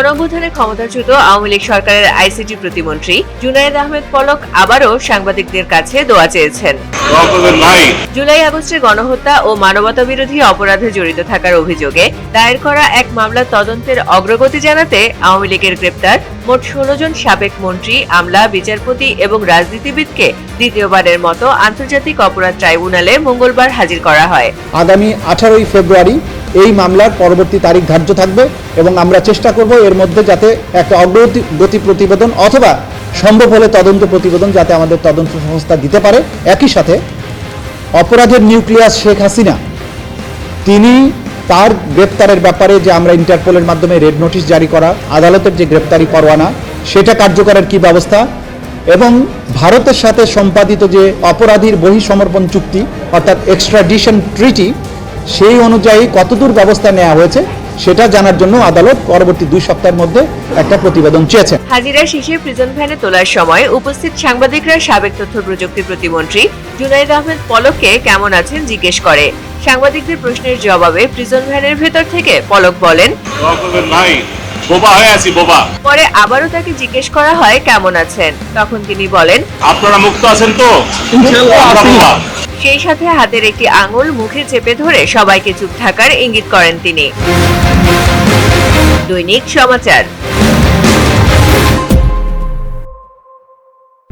তত্ত্বাবধানে ক্ষমতাচ্যুত আওয়ামী লীগ সরকারের আইসিটি প্রতিমন্ত্রী জুনায়েদ আহমেদ পলক আবারও সাংবাদিকদের কাছে দোয়া চেয়েছেন। জুলাই আগস্টে গণহত্যা ও মানবতা বিরোধী অপরাধে জড়িত থাকার অভিযোগে দায়ের করা এক মামলার তদন্তের অগ্রগতি জানাতে আওয়ামী লীগের গ্রেপ্তার মোট ষোলো জন সাবেক মন্ত্রী, আমলা, বিচারপতি এবং রাজনীতিবিদকে দ্বিতীয়বারের মতো আন্তর্জাতিক অপরাধ ট্রাইব্যুনালে মঙ্গলবার হাজির করা হয়। আগামী আঠারোই ফেব্রুয়ারি এই মামলার পরবর্তী তারিখ ধার্য থাকবে এবং আমরা চেষ্টা করব এর মধ্যে যাতে একটা অগ্রগতি গতি প্রতিবেদন অথবা সম্ভব হলে তদন্ত প্রতিবেদন যাতে আমাদের তদন্ত সংস্থা দিতে পারে। একই সাথে অপরাধের নিউক্লিয়াস শেখ হাসিনা, তিনি তার গ্রেপ্তারের ব্যাপারে যে আমরা ইন্টারপোলের মাধ্যমে রেড নোটিশ জারি করা, আদালতের যে গ্রেপ্তারি পরোয়ানা, সেটা কার্যকরের কি ব্যবস্থা? এবং ভারতের সাথে সম্পাদিত যে অপরাধীর বহিঃসমর্পণ চুক্তি, অর্থাৎ এক্সট্রাডিশন ট্রিটি সেই অনুযায়ী কতদূর ব্যবস্থা নেওয়া হয়েছে? সেটা জানার জন্য আদালত পরবর্তী দুই সপ্তাহের মধ্যে একটা প্রতিবেদন চেয়েছে হাজিরা শেষে প্রিজন ভ্যানে তোলার সময় উপস্থিত সাংবাদিকরা সাবেক তথ্য প্রযুক্তি প্রতিমন্ত্রী জুনাইদ আহমেদ পলককে কেমন আছেন জিজ্ঞেস করে। সাংবাদিকদের প্রশ্নের জবাবে প্রিজন ভ্যানের ভেতর থেকে পলক বলেন বোবা হয়ে আছি বোবা। পরে আবারও তাকে জিজ্ঞেস করা হয় কেমন আছেন? তখন তিনি বলেন আপনারা মুক্ত আছেন তো? বোবা। সেই সাথে হাতের একটি আঙুল মুখে চেপে ধরে সবাইকে চুপ থাকার ইঙ্গিত করেন তিনি। দৈনিক সমাচার।